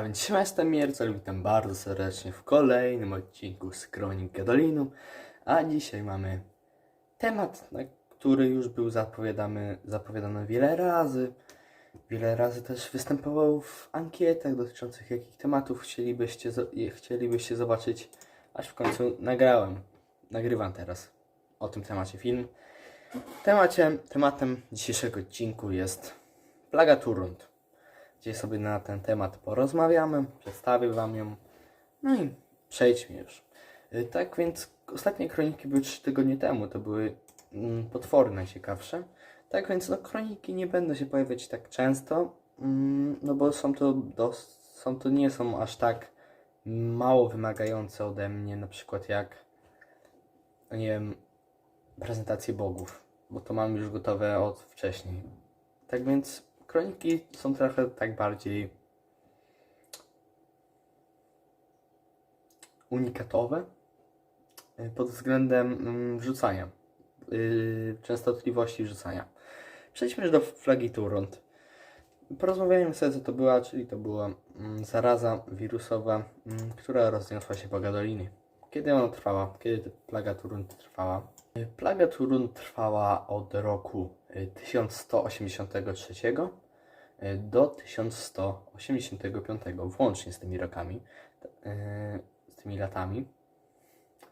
A więc jestem Miercel, witam bardzo serdecznie w kolejnym odcinku z Kronik. A dzisiaj mamy temat, na który już był zapowiadany, zapowiadany wiele razy. Wiele razy też występował w ankietach dotyczących jakich tematów chcielibyście, chcielibyście zobaczyć, aż w końcu nagrałem. Nagrywam teraz o tym temacie film. Temacie, tematem dzisiejszego odcinku jest plaga Turund gdzie sobie na ten temat porozmawiamy, przedstawię Wam ją, no i przejdźmy już. Y, Tak więc ostatnie kroniki były 3 tygodnie temu, to były mm, potwory najciekawsze. Tak więc no, kroniki nie będą się pojawiać tak często, mm, no bo są to, dos- są to nie są aż tak mało wymagające ode mnie, na przykład jak, nie wiem, prezentacje bogów, bo to mam już gotowe od wcześniej. Tak więc kroniki są trochę tak bardziej unikatowe y, pod względem mm, rzucania, yy, częstotliwości rzucania. Przejdźmy do flagi Turond. Porozmawiajmy sobie, co to była, czyli to była mm, zaraza wirusowa, mm, która rozniosła się po Gadolinie. Kiedy ona trwała? Kiedy plaga Turund trwała? Y, Plaga Turund trwała od roku y, 1183 y, do 1185, włącznie z tymi rokami, y, z tymi latami,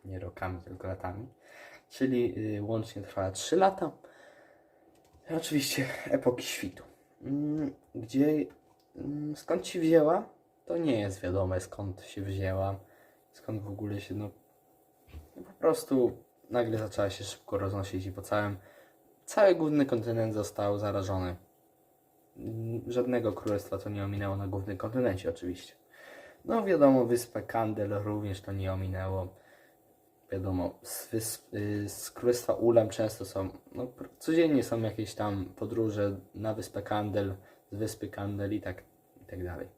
nie rokami, tylko latami, czyli y, łącznie trwała 3 lata. Oczywiście epoki świtu. Mm, Gdzie, mm, skąd się wzięła? To nie jest wiadome skąd się wzięła, skąd w ogóle się, no po prostu nagle zaczęła się szybko roznosić i po całym, cały główny kontynent został zarażony. Żadnego królestwa to nie ominęło na głównym kontynencie oczywiście. No wiadomo, wyspę Kandel również to nie ominęło. Wiadomo, z, wysp, y, z królestwa Ulam często są, no codziennie są jakieś tam podróże na wyspę Kandel, z wyspy Kandel i tak, i tak dalej.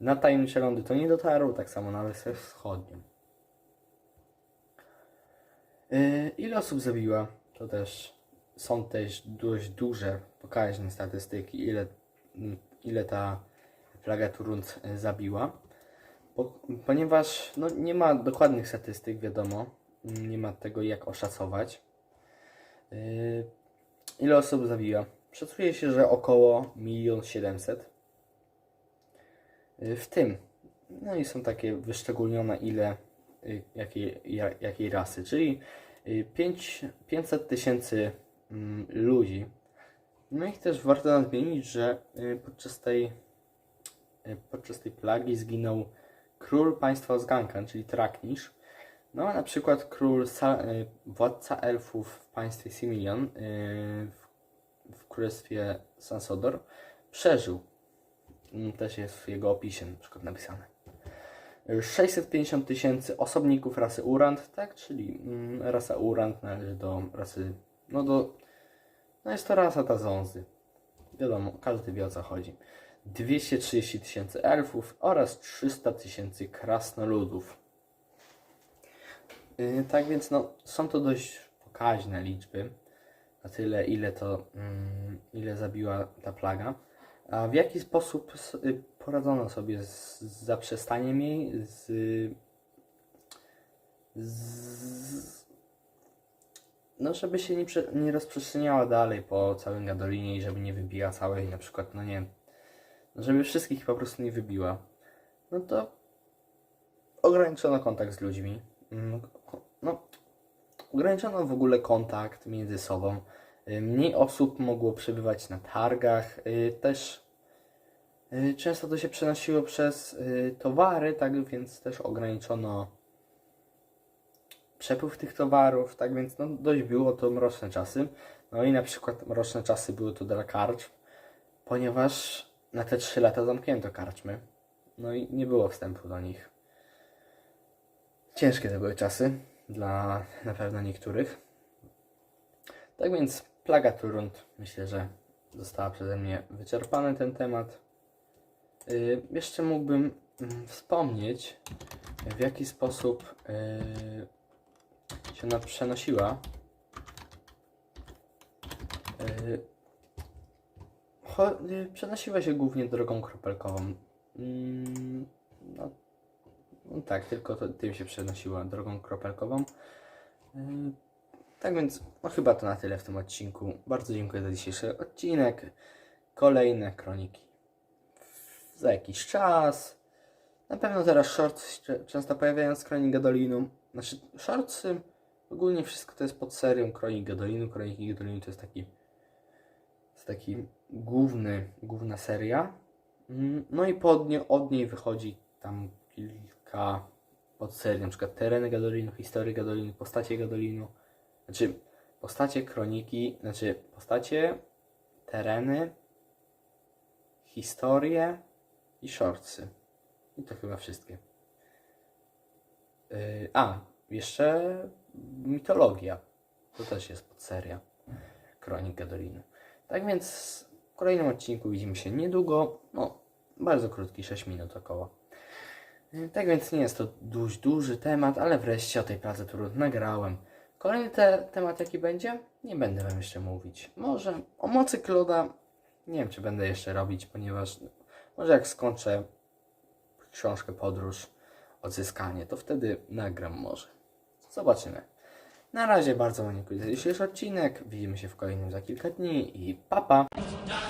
Na tajemnicze lądy to nie dotarło, tak samo na wyspę wschodnią. Yy, Ile osób zabiła? To też są też dość duże, pokaźne statystyki, ile, ile ta plaga Turund y, zabiła. Ponieważ no, nie ma dokładnych statystyk, wiadomo, nie ma tego jak oszacować. Yy, ile osób zabiła? Szacuje się, że około 1 700 000. W tym, no i są takie wyszczególnione ile, y, jakiej, ja- jakiej rasy, czyli y, pięć- 500 tysięcy mm, ludzi. No i też warto nadmienić, że y, podczas tej, y, podczas tej plagi zginął król państwa Zgankan, czyli Traknisz. No a na przykład król, y, władca elfów w państwie Similion, y, w, w królestwie Sansodor, przeżył. Mm, Też jest w jego opisie na przykład napisane. 650 tysięcy osobników rasy Urant, tak? Czyli mm, rasa Urant należy do rasy, no do, no jest to rasa Tazonzy. Wiadomo, każdy wie o co chodzi. 230 tysięcy elfów oraz 300 tysięcy krasnoludów. Yy, tak więc no, są to dość pokaźne liczby. Na tyle, ile to, mm, ile zabiła ta plaga. A w jaki sposób y, poradzono sobie z, zaprzestaniem jej, z, z no żeby się nie, nie rozprzestrzeniała dalej po całym Gadolinie i żeby nie wybiła całej, na przykład, no nie no żeby wszystkich po prostu nie wybiła, no to ograniczono kontakt z ludźmi. Mm, No, ograniczono w ogóle kontakt między sobą. Y, Mniej osób mogło przebywać na targach. y, Też y, często to się przenosiło przez towary, tak więc też ograniczono przepływ tych towarów, tak więc no, dość było to mroczne czasy. No i na przykład mroczne czasy były to dla karczm, ponieważ na te 3 lata zamknięto karczmy. No i nie było wstępu do nich. Ciężkie to były czasy dla na pewno niektórych. Tak więc plaga Turund myślę, że została przeze mnie wyczerpany ten temat. Yy, jeszcze mógłbym mm, wspomnieć, w jaki sposób yy, się ona przenosiła. Yy, yy, przenosiła się głównie drogą kropelkową. Mm, tak, tylko to, tym się przenosiła drogą kropelkową. Yy, Tak więc, no chyba to na tyle w tym odcinku. Bardzo dziękuję za dzisiejszy odcinek. Kolejne kroniki za jakiś czas. Na pewno teraz shorts często pojawiają z Kronik Gadolinu. Znaczy, shortsy, ogólnie wszystko to jest pod serią Kronik Gadolinu. Kroniki Gadolinu to jest taki, to jest taki główny, główna seria. Mm, No i pod nie, od niej wychodzi tam kilka podserii, na przykład tereny Gadolinu, historii Gadolinu, postacie Gadolinu. Znaczy, postacie, kroniki, znaczy postacie, tereny, historie i shortsy. I to chyba wszystkie. Yy, a, jeszcze mitologia. To też jest podseria Kronik Gadolinu. Tak więc w kolejnym odcinku widzimy się niedługo. No, bardzo krótki, 6 minut około. Yy, Tak więc nie jest to dość duży temat, ale wreszcie o tej pracy, którą nagrałem. Kolejny te, temat jaki będzie? Nie będę wam jeszcze mówić. Może o mocy Kloda nie wiem, czy będę jeszcze robić, ponieważ może jak skończę książkę Podróż, Odzyskanie, to wtedy nagram może. Zobaczymy. Na razie bardzo wam dziękuję za dzisiejszy odcinek. Widzimy się w kolejnym za kilka dni i papa! Pa.